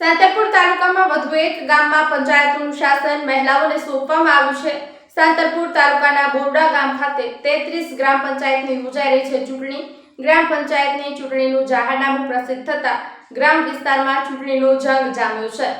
સાંતરપુર તાલુકામાં વધુ એક ગામમાં પંચાયતનું શાસન મહિલાઓને સોંપવામાં આવ્યું છે. સાંતરપુર તાલુકાના બોરડા ગામ ખાતે તેત્રીસ ગ્રામ પંચાયતની યોજાઈ રહી છે ચૂંટણી. ગ્રામ પંચાયતની ચૂંટણીનું જાહેરનામું પ્રસિદ્ધ થતા ગ્રામ વિસ્તારમાં ચૂંટણીનો જંગ જામ્યો છે.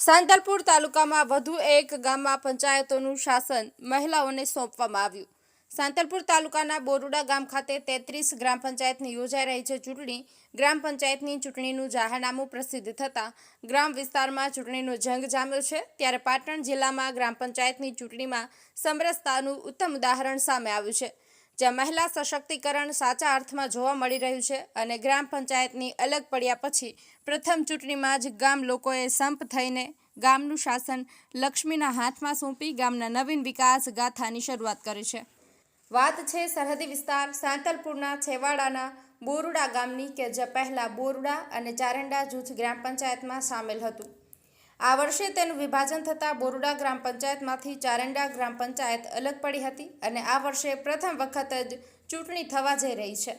સાંતરપુર તાલુકામાં વધુ એક ગામમાં પંચાયતોનું શાસન મહિલાઓને સોંપવામાં આવ્યું. સાંતલપુર તાલુકાના બોરુડા ગામ ખાતે તેત્રીસ ગ્રામ પંચાયતની યોજાઈ રહી છે ચૂંટણી. ગ્રામ પંચાયતની ચૂંટણીનું જાહેરનામું પ્રસિદ્ધ થતાં ગ્રામ વિસ્તારમાં ચૂંટણીનો જંગ જામ્યો છે. ત્યારે પાટણ જિલ્લામાં ગ્રામ પંચાયતની ચૂંટણીમાં સમરસતાનું ઉત્તમ ઉદાહરણ સામે આવ્યું છે, જ્યાં મહિલા સશક્તિકરણ સાચા અર્થમાં જોવા મળી રહ્યું છે અને ગ્રામ પંચાયતની અલગ પડ્યા પછી પ્રથમ ચૂંટણીમાં જ ગામ લોકોએ સંપ થઈને ગામનું શાસન લક્ષ્મીના હાથમાં સોંપી ગામના નવીન વિકાસ ગાથાની શરૂઆત કરી છે. વાત છે સરહદી વિસ્તાર, સાંતલપુરના છેવાડાના બોરુડા ગામની કે જે પહેલાં બોરુડા અને ચારંડા જૂથ ગ્રામ પંચાયતમાં સામેલ હતું. આ વર્ષે તેનું વિભાજન થતાં બોરુડા ગ્રામ પંચાયતમાંથી ચારંડા ગ્રામ પંચાયત અલગ પડી હતી અને આ વર્ષે પ્રથમ વખત જ ચૂંટણી થવા જઈ રહી છે.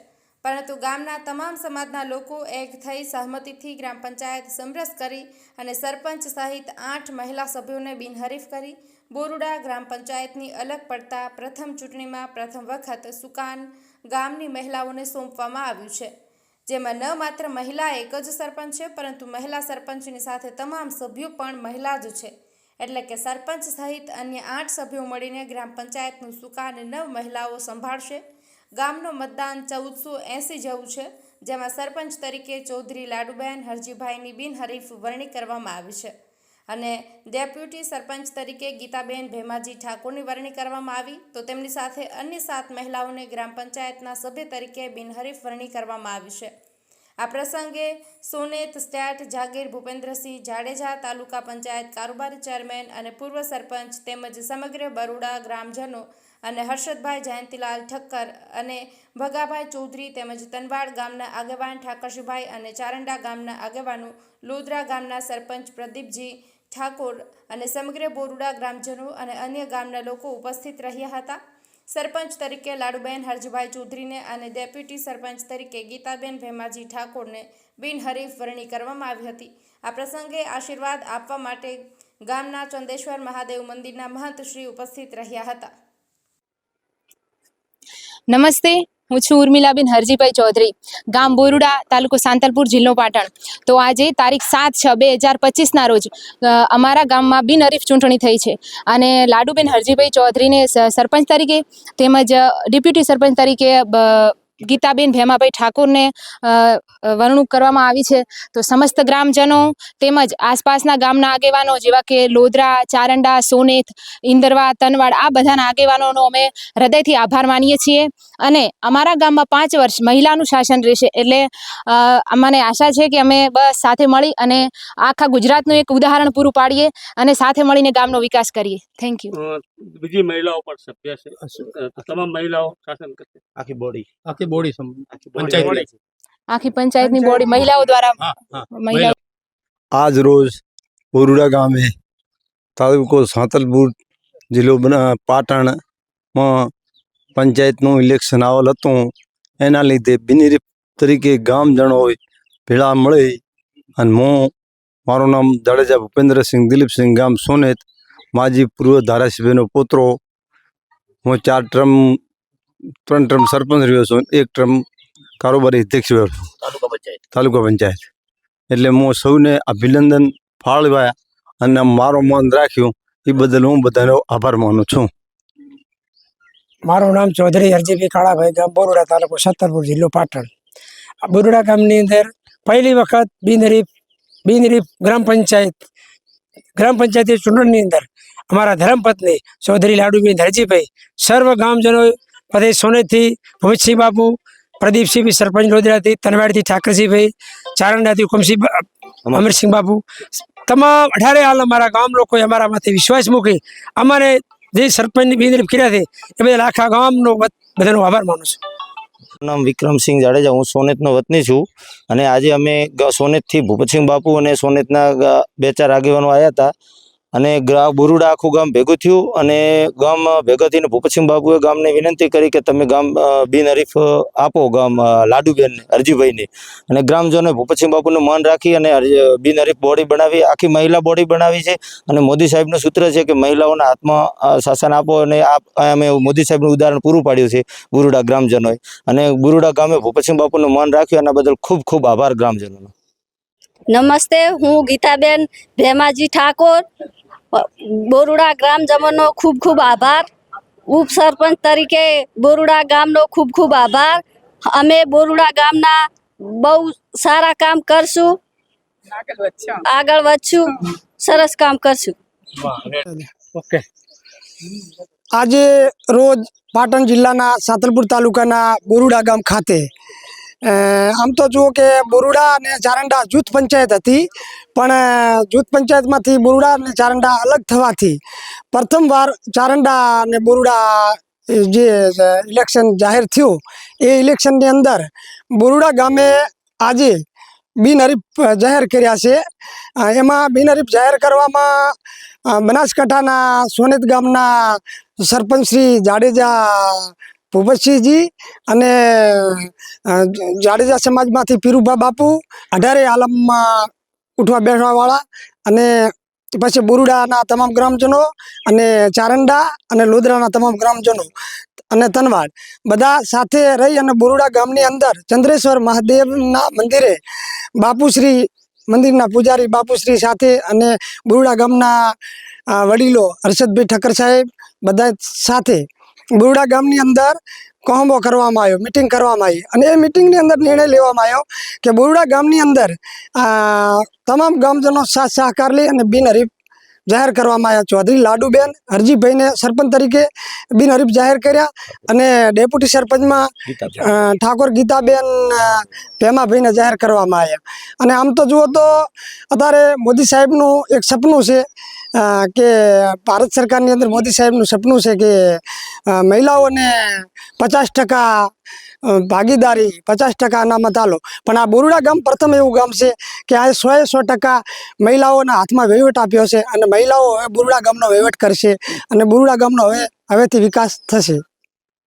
પરંતુ ગામના તમામ સમાજના લોકો એક થઈ સહમતિથી ગ્રામ પંચાયત સમરસ કરી અને સરપંચ સહિત આઠ મહિલા સભ્યોને બિનહરીફ કરી બોરુડા ગ્રામ પંચાયતની અલગ પડતા પ્રથમ ચૂંટણીમાં પ્રથમ વખત સુકાન ગામની મહિલાઓને સોંપવામાં આવ્યું છે. જેમાં ન માત્ર મહિલા એક જ સરપંચ છે, પરંતુ મહિલા સરપંચની સાથે તમામ સભ્યો પણ મહિલા જ છે. એટલે કે સરપંચ સહિત અન્ય આઠ સભ્યો મળીને ગ્રામ પંચાયતનું સુકાન નવ મહિલાઓ સંભાળશે. ગામનો મતદાન ચૌદસો એંસી જેવું છે, જેમાં સરપંચ તરીકે ચૌધરી લાડુબેન હરજીભાઈની બિનહરીફ વરણી કરવામાં આવી છે. અને ડેપ્યુટી સરપંચ તરીકે ગીતાબેન ભેમાજી ઠાકોરની વરણી કરવામાં આવી. તો તેમની સાથે અન્ય સાત મહિલાઓને ગ્રામ પંચાયતના સભ્ય તરીકે બિનહરીફ વરણી કરવામાં આવી છે. આ પ્રસંગે સોનેત સ્ટેટ જાગીર ભૂપેન્દ્રસિંહ જાડેજા તાલુકા પંચાયત કારોબારી ચેરમેન અને પૂર્વ સરપંચ તેમજ સમગ્ર બરોડા ગ્રામજનો અને હર્ષદભાઈ જયંતિલાલ ઠક્કર અને ભગાભાઈ ચૌધરી તેમજ તનવાડ ગામના આગેવાન ઠાકરશીભાઈ અને ચારંડા ગામના આગેવાનો, લોધરા ગામના સરપંચ પ્રદીપજી ઠાકોર અને સમગ્ર બોરુડા ગ્રામજનો અને અન્ય ગામના લોકો ઉપસ્થિત રહ્યા હતા. સરપંચ તરીકે લાડુબેન હરજભાઈ ચૌધરીને અને ડેપ્યુટી સરપંચ તરીકે ગીતાબેન ભેમાજી ઠાકોરને બિનહરીફ વરણી કરવામાં આવી હતી. આ પ્રસંગે આશીર્વાદ આપવા માટે ગામના ચંદેશ્વર મહાદેવ મંદિરના મહંત શ્રી ઉપસ્થિત રહ્યા હતા. નમસ્તે. હું છું ઉર્મિલાબેન હરજીભાઈ ચૌધરી, ગામ બોરુડા, તાલુકો સાંતલપુર, જિલ્લો પાટણ. તો આજે તારીખ સાત છ બે હજાર પચીસના રોજ અમારા ગામમાં બિનહરીફ ચૂંટણી થઈ છે. અને લાડુબેન હરજીભાઈ ચૌધરીને સરપંચ તરીકે તેમજ ડેપ્યુટી સરપંચ તરીકે ગીતાબેન ભેમાભાઈ ઠાકોરને અ, અ, કરવામાં આવી છે. તો સમસ્ત ગ્રામજનો તેમજ આસપાસના ગામના આગેવાનો જેવા કે લોધરા ચારંડા સોનેત ઇન્દરવા તનવાડ આ બધાના આગેવાનોનો અમે હૃદયથી આભાર માનીએ છીએ. અને અમારા ગામમાં પાંચ વર્ષ મહિલાનું શાસન રહેશે એટલે મને આશા છે કે અમે બસ સાથે મળી અને આખા ગુજરાતનું એક ઉદાહરણ પૂરું પાડીએ અને સાથે મળીને ગામનો વિકાસ કરીએ. થેન્ક યુ બીજી મહિલાઓ પણ સભ્ય છે. તમામ મહિલાઓ શાસન કરશે. આખી બોડી આખી બોડી સમ આખી પંચાયત બોડી આખી પંચાયતની બોડી મહિલાઓ દ્વારા મહિલાઓ આજ રોજ બોરુડા ગામે તાલુકો સાંતલપુર જિલ્લો પાટણમાં પંચાયતનું ઇલેક્શન આવેલ હતું. એના લીધે બિનહરીફ તરીકે ગામજનોએ ભેળા મળી અને હું મારું નામ જાડેજા ભૂપેન્દ્રસિંહ દિલીપસિંહ ગામ સોનેત માજી પૂર્વ ધારાસભ્યનો પુત્રો હું ચાર ટ્રમ ત્રણ ટર્મ સરપંચ રહ્યો છું એક ટર્મ કારોબારી અધ્યક્ષ રહ્યો છું. તાલુકા પંચાયત. એટલે હું સૌને અભિનંદન ફાળવ્યા અને મારો મન રાખ્યું એ બદલ હું બધાનો આભાર માનું છું. મારું નામ ચૌધરી હરજીભાઈ કાળાભાઈ ગામ બોરડા તાલુકો સત્તરપુર જિલ્લો પાટણ. આ બોરડા ગામની અંદર પહેલી વખત બિનરીફ બિનરીફ ગ્રામ પંચાયત ગ્રામ પંચાયતની ચૂંટણીની અંદર અમારા ધર્મપત્ની ચૌધરી લાડુબેન હરજીભાઈ સર્વ ગામજનો પ્રદેશ સોનેતથી ભૂમિતસિંહ બાપુ પ્રદીપસિંહ સરપંચ લોધરાથી તનવાડીથી ઠાકરસિંહભાઈ ચારંડાથી હુકમસિંહ અમરસિંહ બાપુ. તમામ અઢારે હાલ અમારા ગામ લોકોએ અમારા માથે વિશ્વાસ મૂકી અમારે જે સરપંચની બિંદરી કર્યા છે એ બધા આખા ગામનો બધાનો આભાર માનું છું. નામ વિક્રમસિંહ જાડેજા હું સોનેતનો વતની છું અને આજે અમે સોનેતથી ભૂપતસિંહ બાપુ અને સોનેતના બે ચાર આગેવાનો આવ્યા હતા. અને બુરુડા આખું ગામ ભેગું થયું અને ગામ ભેગા થઈને ભૂપતસિંહ બાબુએ ગામને વિનંતી કરી કે તમે ગામ બિનહરીફ આપો ગામ લાડુબેનને, અરજીભાઈને. અને ગ્રામજનોએ ભૂપતસિંહ બાબુનું માન રાખી અને બિનહરીફ બોડી બનાવી, આખી મહિલા બોડી બનાવી છે. અને મોદી સાહેબનું સૂત્ર છે કે મહિલાઓના આત્મા શાસન આપો અને અમે મોદી સાહેબનું ઉદાહરણ પૂરું પાડ્યું છે બુરુડા ગ્રામજનોએ. અને બુરુડા ગામે ભૂપતસિંહ બાપુનું માન રાખ્યું એના બદલ ખૂબ ખૂબ આભાર ગ્રામજનોનો. નમસ્તે, હું ગીતાબેન ભેમાજી ઠાકોર. બોરુડા ગ્રામજનોનો ખૂબ ખૂબ આભાર. ઉપસરપંચ તરીકે બોરુડા ગામનો ખૂબ ખૂબ આભાર. અમે બોરુડા ગામના બહુ સારા કામ કરશું. આગળ વધશું. સરસ કામ કરશું. આજે રોજ પાટણ જિલ્લાના સાતલપુર તાલુકાના બોરુડા ગામ ખાતે આમ તો જુઓ કે બોરુડા અને ચારંડા જૂથ પંચાયત હતી, પણ જૂથ પંચાયતમાંથી બોરુડા અને ચારંડા અલગ થવાથી પ્રથમવાર ચારંડા અને બોરુડા જે ઇલેક્શન જાહેર થયું, એ ઇલેક્શનની અંદર બોરુડા ગામે આજે બિનહરીફ જાહેર કર્યા છે. એમાં બિનહરીફ જાહેર કરવામાં બનાસકાંઠાના સોનેત ગામના સરપંચ શ્રી જાડેજા ભૂપતસિંહજી અને જાડેજા સમાજમાંથી પીરુભા બાપુ, અઢારે આલમમાં ઉઠવા બેસવાવાળા અને પછી બોરુડાના તમામ ગ્રામજનો અને ચારંડા અને લોદરાના તમામ ગ્રામજનો અને તનવાડ. બધા સાથે રહી અને બોરુડા ગામની અંદર ચંદ્રેશ્વર મહાદેવના મંદિરે બાપુશ્રી, મંદિરના પૂજારી બાપુશ્રી સાથે અને બોરુડા ગામના વડીલો હર્ષદભાઈ ઠક્કર સાહેબ બધા સાથે બોરુડા ગામની અંદર કોહંબો કરવામાં આવ્યો મિટિંગ કરવામાં આવી. અને એ મિટિંગની અંદર નિર્ણય લેવામાં આવ્યો કે બુરડા ગામની અંદર તમામ ગામજનો સાથ સહકાર લઈ અને બિનહરીફ જાહેર કરવામાં આવ્યા. ચૌધરી લાડુબેન હરજીભાઈને સરપંચ તરીકે બિનહરીફ જાહેર કર્યા અને ડેપ્યુટી સરપંચમાં ઠાકોર ગીતાબેન ભેમાભાઈને જાહેર કરવામાં આવ્યા. અને આમ તો જુઓ તો અત્યારે મોદી સાહેબનું એક સપનું છે કે ભારત સરકારની અંદર મોદી સાહેબનું સપનું છે કે મહિલાઓને પચાસ ટકા ભાગીદારી, પચાસ ટકા અનામત આલો. પણ આ બોરુડા ગામ પ્રથમ એવું ગામ છે કે આ સો સો ટકા મહિલાઓના હાથમાં વહીવટ આપ્યો છે અને મહિલાઓ હવે બોરુડા ગામનો વહીવટ કરશે અને બોરુડા ગામનો હવે, હવેથી વિકાસ થશે.